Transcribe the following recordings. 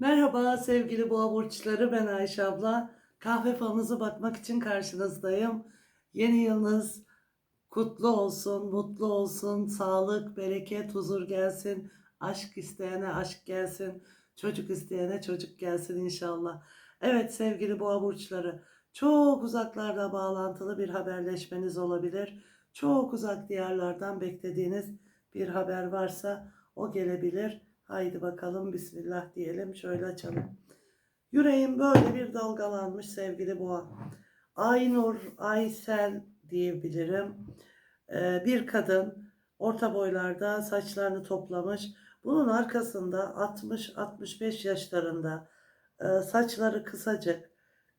Merhaba sevgili boğa burçları ben Ayşe abla. Kahve falınıza bakmak için karşınızdayım. Yeni yılınız kutlu olsun, mutlu olsun, sağlık, bereket, huzur gelsin. Aşk isteyene aşk gelsin, çocuk isteyene çocuk gelsin inşallah. Evet sevgili boğa burçları, çok uzaklarda bağlantılı bir haberleşmeniz olabilir. Çok uzak diyarlardan beklediğiniz bir haber varsa o gelebilir. Haydi bakalım bismillah diyelim. Şöyle açalım. Yüreğim böyle bir dalgalanmış sevgili boğa. Aynur, Aysel diyebilirim. Ee, bir kadın orta boylarda saçlarını toplamış. Bunun arkasında 60-65 yaşlarında e, saçları kısacık,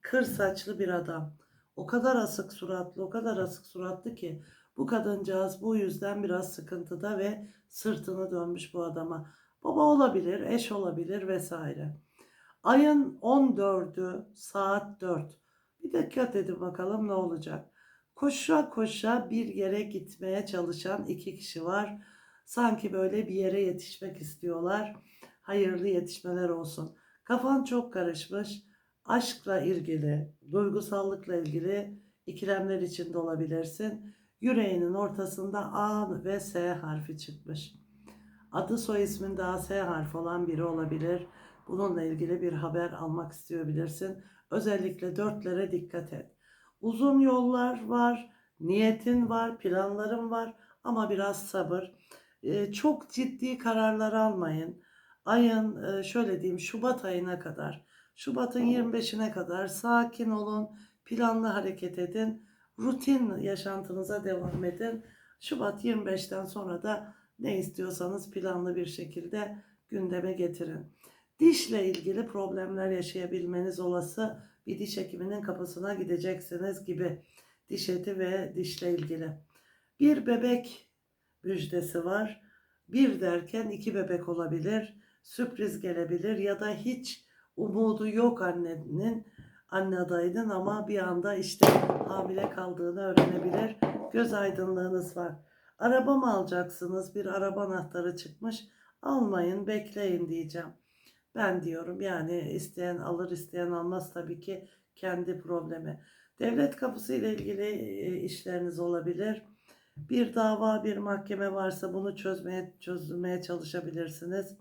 kır saçlı bir adam. O kadar asık suratlı, o kadar asık suratlı ki bu kadıncağız bu yüzden biraz sıkıntıda ve sırtını dönmüş bu adama. Baba olabilir, eş olabilir vesaire. Ayın 14'ü saat 4. Bir dikkat edin bakalım ne olacak. Koşa koşa bir yere gitmeye çalışan iki kişi var. Sanki böyle bir yere yetişmek istiyorlar. Hayırlı yetişmeler olsun. Kafan çok karışmış. Aşkla ilgili, duygusallıkla ilgili ikilemler içinde olabilirsin. Yüreğinin ortasında A ve S harfi çıkmış. Adı soy ismin daha S harfi olan biri olabilir. Bununla ilgili bir haber almak istiyor bilirsin. Özellikle dörtlere dikkat et. Uzun yollar var, niyetin var, planların var ama biraz sabır. Ee, çok ciddi kararlar almayın. Ayın e, şöyle diyeyim Şubat ayına kadar, Şubat'ın 25'ine kadar sakin olun, planlı hareket edin, rutin yaşantınıza devam edin. Şubat 25'ten sonra da ne istiyorsanız planlı bir şekilde gündeme getirin. Dişle ilgili problemler yaşayabilmeniz olası bir diş hekiminin kapısına gideceksiniz gibi. Diş eti ve dişle ilgili. Bir bebek müjdesi var. Bir derken iki bebek olabilir. Sürpriz gelebilir ya da hiç umudu yok annenin anne adayının ama bir anda işte hamile kaldığını öğrenebilir. Göz aydınlığınız var. Araba mı alacaksınız? Bir araba anahtarı çıkmış. Almayın, bekleyin diyeceğim. Ben diyorum yani isteyen alır, isteyen almaz tabii ki kendi problemi. Devlet kapısı ile ilgili e, işleriniz olabilir. Bir dava, bir mahkeme varsa bunu çözmeye çözmeye çalışabilirsiniz.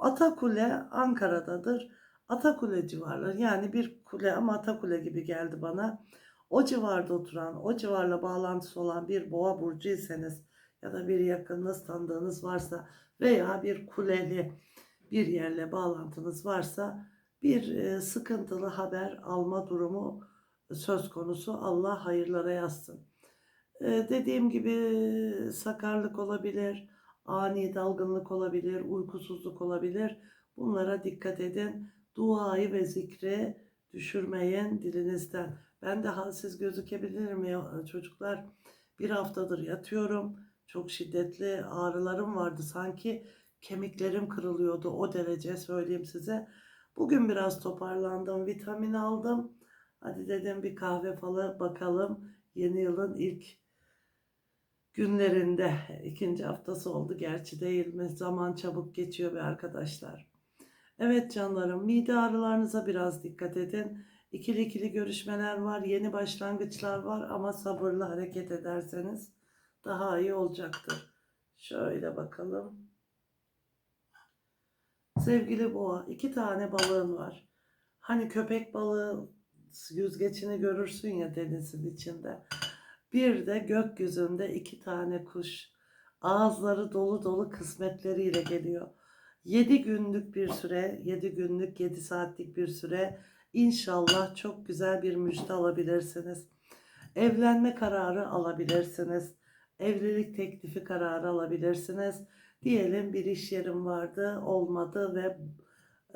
Atakule Ankara'dadır. Atakule civarları yani bir kule ama Atakule gibi geldi bana. O civarda oturan, o civarla bağlantısı olan bir boğa burcuysanız ya da bir yakınınız tanıdığınız varsa veya bir kuleli bir yerle bağlantınız varsa bir e, sıkıntılı haber alma durumu söz konusu. Allah hayırlara yazsın. E, dediğim gibi sakarlık olabilir, ani dalgınlık olabilir, uykusuzluk olabilir. Bunlara dikkat edin. Duayı ve zikri düşürmeyin dilinizden. Ben de halsiz gözükebilirim ya çocuklar. Bir haftadır yatıyorum. Çok şiddetli ağrılarım vardı. Sanki kemiklerim kırılıyordu o derece söyleyeyim size. Bugün biraz toparlandım. Vitamin aldım. Hadi dedim bir kahve falı bakalım. Yeni yılın ilk günlerinde ikinci haftası oldu gerçi değil mi? Zaman çabuk geçiyor be arkadaşlar. Evet canlarım mide ağrılarınıza biraz dikkat edin. İkili ikili görüşmeler var, yeni başlangıçlar var ama sabırlı hareket ederseniz daha iyi olacaktır. Şöyle bakalım. Sevgili boğa, iki tane balığın var. Hani köpek balığı yüzgeçini görürsün ya denizin içinde. Bir de gökyüzünde iki tane kuş. Ağızları dolu dolu kısmetleriyle geliyor. Yedi günlük bir süre, yedi günlük, yedi saatlik bir süre İnşallah çok güzel bir müjde alabilirsiniz. Evlenme kararı alabilirsiniz. Evlilik teklifi kararı alabilirsiniz. Diyelim bir iş yerim vardı, olmadı ve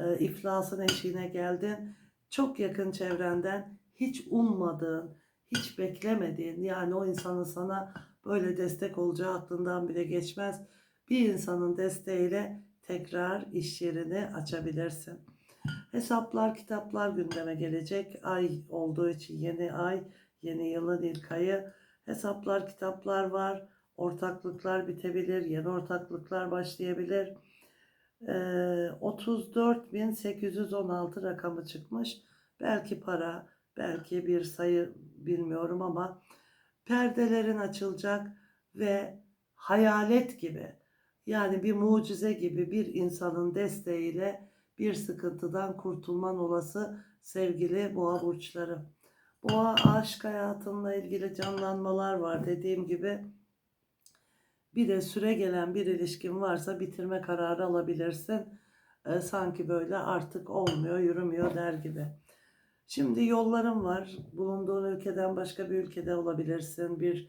e, iflasın eşiğine geldin. Çok yakın çevrenden hiç ummadığın, hiç beklemediğin yani o insanın sana böyle destek olacağı aklından bile geçmez. Bir insanın desteğiyle tekrar iş yerini açabilirsin. Hesaplar, kitaplar gündeme gelecek. Ay olduğu için yeni ay, yeni yılın ilk ayı. Hesaplar, kitaplar var. Ortaklıklar bitebilir, yeni ortaklıklar başlayabilir. Ee, 34.816 rakamı çıkmış. Belki para, belki bir sayı bilmiyorum ama perdelerin açılacak ve hayalet gibi yani bir mucize gibi bir insanın desteğiyle bir sıkıntıdan kurtulman olası sevgili boğa burçları. Boğa aşk hayatınla ilgili canlanmalar var dediğim gibi. Bir de süre gelen bir ilişkin varsa bitirme kararı alabilirsin. Ee, sanki böyle artık olmuyor, yürümüyor der gibi. Şimdi yollarım var. Bulunduğun ülkeden başka bir ülkede olabilirsin. Bir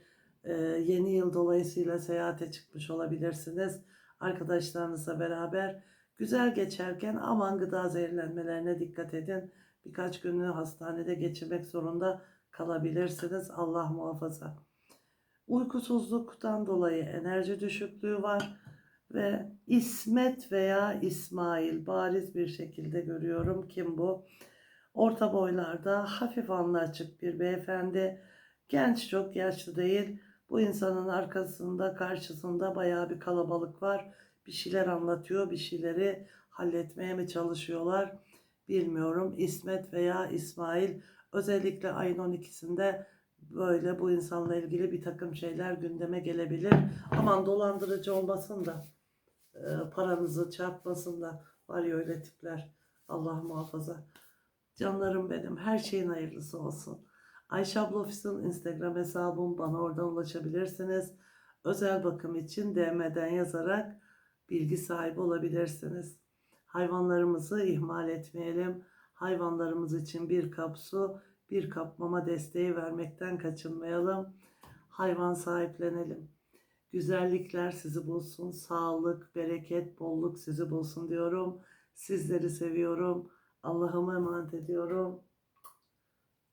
e, yeni yıl dolayısıyla seyahate çıkmış olabilirsiniz. Arkadaşlarınızla beraber güzel geçerken aman gıda zehirlenmelerine dikkat edin. Birkaç günü hastanede geçirmek zorunda kalabilirsiniz. Allah muhafaza. Uykusuzluktan dolayı enerji düşüklüğü var ve İsmet veya İsmail bariz bir şekilde görüyorum. Kim bu? Orta boylarda hafif alnı açık bir beyefendi. Genç çok yaşlı değil. Bu insanın arkasında karşısında bayağı bir kalabalık var. Bir şeyler anlatıyor, bir şeyleri halletmeye mi çalışıyorlar bilmiyorum. İsmet veya İsmail özellikle ayın 12'sinde böyle bu insanla ilgili bir takım şeyler gündeme gelebilir. Aman dolandırıcı olmasın da e, paranızı çarpmasın da var ya öyle tipler. Allah muhafaza. Canlarım benim. Her şeyin hayırlısı olsun. Ayşe abla Ofis'in Instagram hesabım. Bana oradan ulaşabilirsiniz. Özel bakım için DM'den yazarak bilgi sahibi olabilirsiniz. Hayvanlarımızı ihmal etmeyelim. Hayvanlarımız için bir kap su, bir kap mama desteği vermekten kaçınmayalım. Hayvan sahiplenelim. Güzellikler sizi bulsun. Sağlık, bereket, bolluk sizi bulsun diyorum. Sizleri seviyorum. Allah'ıma emanet ediyorum.